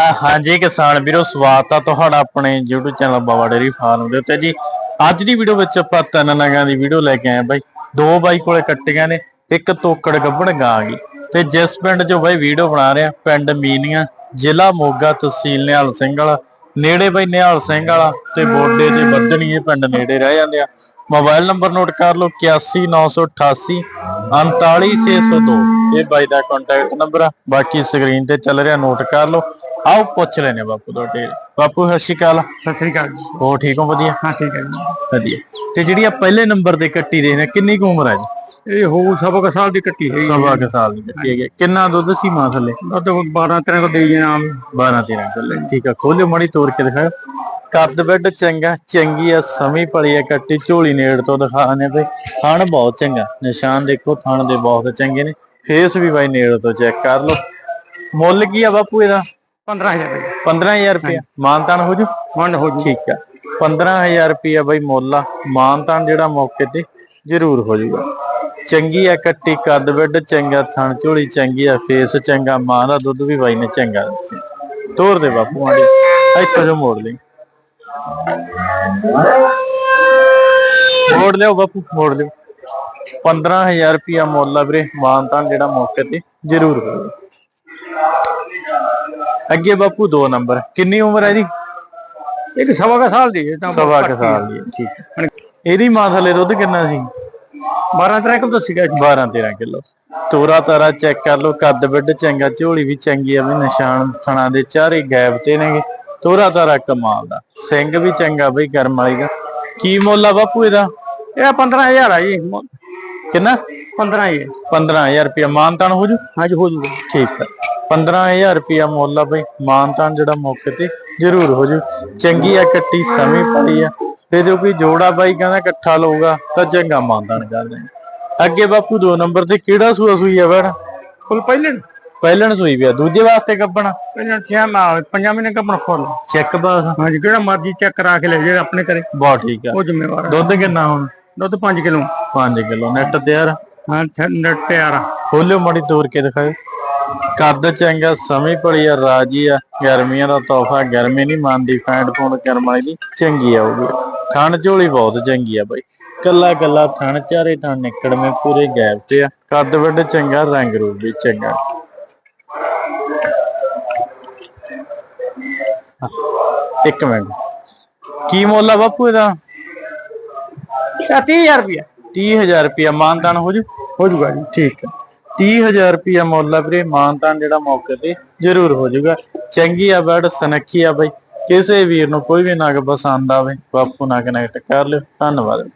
ਹਾਂਜੀ ਕਿਸਾਨ ਵੀਰੋ, ਸਵਾਗਤ ਆ ਤੁਹਾਡਾ ਆਪਣੇ YouTube channel Baba dairy farm ਦੇ ਉੱਤੇ। ਜੀ, ਅੱਜ ਦੀ ਵੀਡੀਓ ਵਿੱਚ ਆਪਾਂ ਤਿੰਨ ਨਗਾਂ ਦੀ ਵੀਡੀਓ ਲੈ ਕੇ ਆਏ ਬਾਈ। ਦੋ ਬਾਈ ਕੋਲੇ ਕੱਟੀਆਂ ਨੇ, ਇੱਕ ਤੋਕੜ ਗੱਭਣ ਗਾਂ ਗਈ। ਤੇ ਜਿਸ ਪਿੰਡ 'ਚੋਂ ਬਾਈ ਵੀਡੀਓ ਬਣਾ ਰਿਹਾ ਪਿੰਡ ਮੀਨੀਆਂ, ਜ਼ਿਲ੍ਹਾ ਮੋਗਾ ਤਹਿਸੀਲ ਨਿਹਾਲ ਸਿੰਘ ਵਾਲਾ। ਨੇੜੇ ਬਾਈ ਨਿਹਾਲ ਸਿੰਘ ਵਾਲਾ ਤੇ ਬੋਡੇ ਤੇ ਬੱਦਣੀ ਇਹ ਪਿੰਡ ਨੇੜੇ ਰਹਿ ਜਾਂਦੇ ਆ। ਮੋਬਾਈਲ ਨੰਬਰ ਨੋਟ ਕਰ ਲਓ 81988 39602 ਇਹ ਬਾਈ ਦਾ ਕੰਟੈਕਟ ਨੰਬਰ ਆ। ਬਾਕੀ ਸਕਰੀਨ ਤੇ ਚੱਲ ਰਿਹਾ, ਨੋਟ ਕਰ ਲਓ। ਆਓ ਪੁੱਛ ਲੈਨੇ ਬਾਪੂ ਤੁਹਾਡੇ। ਬਾਪੂ ਸਤਿ ਸ਼੍ਰੀ ਅਕਾਲ। ਸਤਿ ਸ੍ਰੀ ਅਕਾਲ ਜੀ। ਹੋ ਠੀਕ ਹੋ? ਵਧੀਆ? ਹਾਂ ਠੀਕ ਹੈ ਜੀ। ਵਧੀਆ। ਤੇ ਜਿਹੜੀ ਆ ਪਹਿਲੇ ਨੰਬਰ ਤੇ ਕੱਟੀ ਦੇ ਨੇ ਕਿੰਨੀ ਕੁ ਉਮਰ ਹੈ ਜੀ? ਇਹ ਹੋ ਸਭ ਕੁ ਸਾਲ ਦੀ ਕੱਟੀ ਹੈ। ਸਵਾ ਕੁ ਸਾਲ ਦੀ ਕੱਟੀ ਹੈਗੀ ਕਿੰਨਾ ਦੁੱਧ ਸੀ ਮਾਂ ਥੱਲੇ? ਦੁੱਧ 12 13 ਕੋ ਦੇਈ ਜਾਣਾ 12 13 ਕਿੱਲੇ ਠੀਕ ਆ ਖੋਲਿਓ ਮੜੀ ਤੋੜ ਕੇ ਦਿਖਾਓ ਕੱਦ ਬੈੱਡ ਚੰਗਾ ਚੰਗੀ ਆ ਸਮੀ ਪੜੀ ਆ ਕੱਟੀ ਝੋਲੀ ਨੇੜ ਤੋਂ ਦਿਖਾਣੇ ਬਈ। ਥਣ ਬਹੁਤ ਚੰਗਾ ਨਿਸ਼ਾਨ ਦੇਖੋ ਥਣ ਦੇ ਬਹੁਤ ਚੰਗੇ ਨੇ। ਫੇਸ ਵੀ ਬਾਈ ਨੇੜ ਤੋਂ ਚੈੱਕ ਕਰ ਲਓ। ਮੁੱਲ ਕੀ ਆ ਬਾਪੂ ਇਹਦਾ? 15000 ਰੁਪਏ। 15000 ਰੁਪਏ ਮਾਨਤਾਨ ਹੋ ਜੂ? ਮੰਡ ਹੋ ਜੂ। ਠੀਕ ਆ। 15000 ਰੁਪਏ ਬਾਈ ਮੁੱਲ ਆ। ਮਾਨਤਾਨ ਜਿਹੜਾ ਮੌਕੇ ਤੇ ਜ਼ਰੂਰ ਹੋ ਜੂਗਾ। ਚੰਗੀ ਆ ਕੱਟੀ ਕੱਦ ਬੈੱਡ ਚੰਗਾ ਥਣ ਝੋਲੀ ਚੰਗੀ ਆ ਫੇਸ ਚੰਗਾ ਮਾਂ ਦਾ ਦੁੱਧ ਵੀ ਬਾਈ ਨੇ ਚੰਗਾ ਤੋਰ ਦੇ ਬਾਪੂ ਆੜੀ ਇੱਥੋਂ ਜੋ ਮੋੜ ਲਈ। ਮੋੜ ਲਿਓ ਬਾਪੂ ਮੋੜ ਲਿਓ 15000 ਰੁਪਿਆ ਮੁੱਲ ਆ ਵੀਰੇ। ਮਾਨਤਾਨ ਜਿਹੜਾ ਮੌਕੇ ਤੇ ਜ਼ਰੂਰ ਹੋਊਗਾ ਅੱਗੇ ਬਾਪੂ 2 ਨੰਬਰ। ਕਿੰਨੀ ਉਮਰ ਹੈ ਜੀ? ਇੱਕ ਸਵਾ ਕੁ ਸਾਲ ਦੀ ਹੈ ਤਾਂ ਸਵਾ ਕੁ ਸਾਲ ਦੀ ਹੈ, ਠੀਕ ਹੈ। ਇਹਦੀ ਮਾਂ ਥੱਲੇ ਦੁੱਧ ਕਿੰਨਾ ਸੀ? 12 13 ਕੋ ਦੱਸੀਗਾ ਜੀ। 12 13 ਕਿਲੋ। ਤੋਰਾ ਤਾਰਾ ਚੈੱਕ ਕਰ ਲਓ ਕੱਦ ਬਿੱਡ ਚੰਗਾ ਝੋਲੀ ਵੀ ਚੰਗੀ ਆ ਵੀ ਨਿਸ਼ਾਨ ਥਣਾ ਦੇ ਚਾਰੇ ਗੈਪ ਤੇ ਨੇਗੇ। ਤੋਰਾ ਤਾਰਾ ਕਮਾਲ ਦਾ। ਸਿੰਘ ਵੀ ਚੰਗਾ ਬਈ ਕਰਮ ਵਾਲੀ ਦਾ। ਕੀ ਮੁੱਲ ਆ ਬਾਪੂ ਇਹਦਾ? ਇਹ 15000 ਆ ਜੀ ਕਿੰਨਾ? 15000 15000 ਰੁਪਇਆ। ਮਾਨਤਾਨ ਹੋ ਜੂ? ਹਾਂਜੀ ਹੋ ਜੂਗਾ। ਠੀਕ ਹੈ। 15000 ਰੁਪਇਆ ਮੁੱਲ ਆ ਬਈ। ਮਾਨਤਾਨ ਜਿਹੜਾ ਮੌਕੇ ਤੇ ਜ਼ਰੂਰ ਹੋ ਜੂ। ਚੰਗੀ ਆ ਕੱਟੀ ਸਮੀ ਪੜੀ ਆ। ਤੇ ਜੋ ਕੋਈ ਜੋੜਾ ਬਾਈ ਕਹਿੰਦਾ ਇਕੱਠਾ ਲਊਗਾ ਤਾਂ ਚੰਗਾ ਮਾਨਤਾਨ ਕਰ ਦੇਣਾ। ਅੱਗੇ ਬਾਪੂ ਦੋ ਨੰਬਰ ਤੇ ਕਿਹੜਾ ਸੂਆ ਸੂਈ ਆ ਬੈਣ ਫੁੱਲ ਪਹਿਲੇ ਪਹਿਲਣ ਸੂਈ ਪਿਆ ਦੂਜੇ ਵਾਸਤੇ ਕੱਪਣਾ? ਪਹਿਲਾਂ ਛੇ ਮਾ ਪੰਜਾਂ ਮਹੀਨੇ ਕੱਪਣ ਖੋਲ ਚੈੱਕ ਬਾਸ। ਹਾਂਜੀ ਜਿਹੜਾ ਮਰਜ਼ੀ ਚੈੱਕ ਕਰਾ ਕੇ ਲੈ ਜੇ ਆਪਣੇ ਘਰੇ। ਬਹੁਤ ਠੀਕ ਆ। ਉਹ ਜ਼ਿੰਮੇਵਾਰ ਦੁੱਧ ਕਿੰਨਾ ਹੁਣ? ਦੁੱਧ 5 ਕਿਲੋ। 5 ਕਿਲੋ ਨੈਟ ਤਿਆਰ? ਹਾਂ ਨਟ ਤਿਆਰ ਖੋਲਿਓ ਮੜੀ ਤੋੜ ਕੇ ਦਿਖਾਓ ਕੱਦ ਚੰਗਾ ਸਮੀ ਪੜੀ ਆ ਰਾਜੀ ਆ। ਗਰਮੀਆਂ ਦਾ ਤੋਹਫਾ ਗਰਮੀ ਨਹੀਂ ਮੰਨਦੀ ਫੈਂਟ ਫੋਨ ਕਰਮ ਵਾਲੀ ਦੀ ਚੰਗੀ ਆਊਗੀ ਥਣ ਝੋਲੀ ਬਹੁਤ ਚੰਗੀ ਆ ਬਾਈ। ਕੱਲਾ ਕੱਲਾ ਥਣ ਚਾਰੇ ਥਣ ਨਿਕੜਵੇਂ ਪੂਰੇ ਗੈਪ ਤੇ ਆ। ਕੱਦ ਵੱਡ ਚੰਗਾ ਰੰਗ ਰੂਪ ਵੀ ਚੰਗਾ। ਇੱਕ ਮਿੰਟ। ਕੀ ਮੁੱਲ ਆ ਬਾਪੂ ਇਹਦਾ? 30000 ਰੁਪਏ 30000 ਰੁਪਇਆ ਮਾਨਦਾਨ ਹੋ ਜੂ? ਹੋ ਜੂਗਾ ਜੀ ਠੀਕ ਹੈ 30000 ਰੁਪਇਆ ਮੁੱਲ ਆ ਵੀਰੇ, ਮਾਨਤਾਨ ਜਿਹੜਾ ਮੌਕੇ ਤੇ ਜ਼ਰੂਰ ਹੋ ਜਾਊਗਾ। ਚੰਗੀ ਆ ਬੈਡ ਸਨੱਖੀ ਆ ਬਈ। ਕਿਸੇ ਵੀਰ ਨੂੰ ਕੋਈ ਵੀ ਨਗ ਪਸੰਦ ਆਵੇ, ਬਾਪੂ ਨਾਲ ਕਨੈਕਟ ਕਰ ਲਿਓ। ਧੰਨਵਾਦ।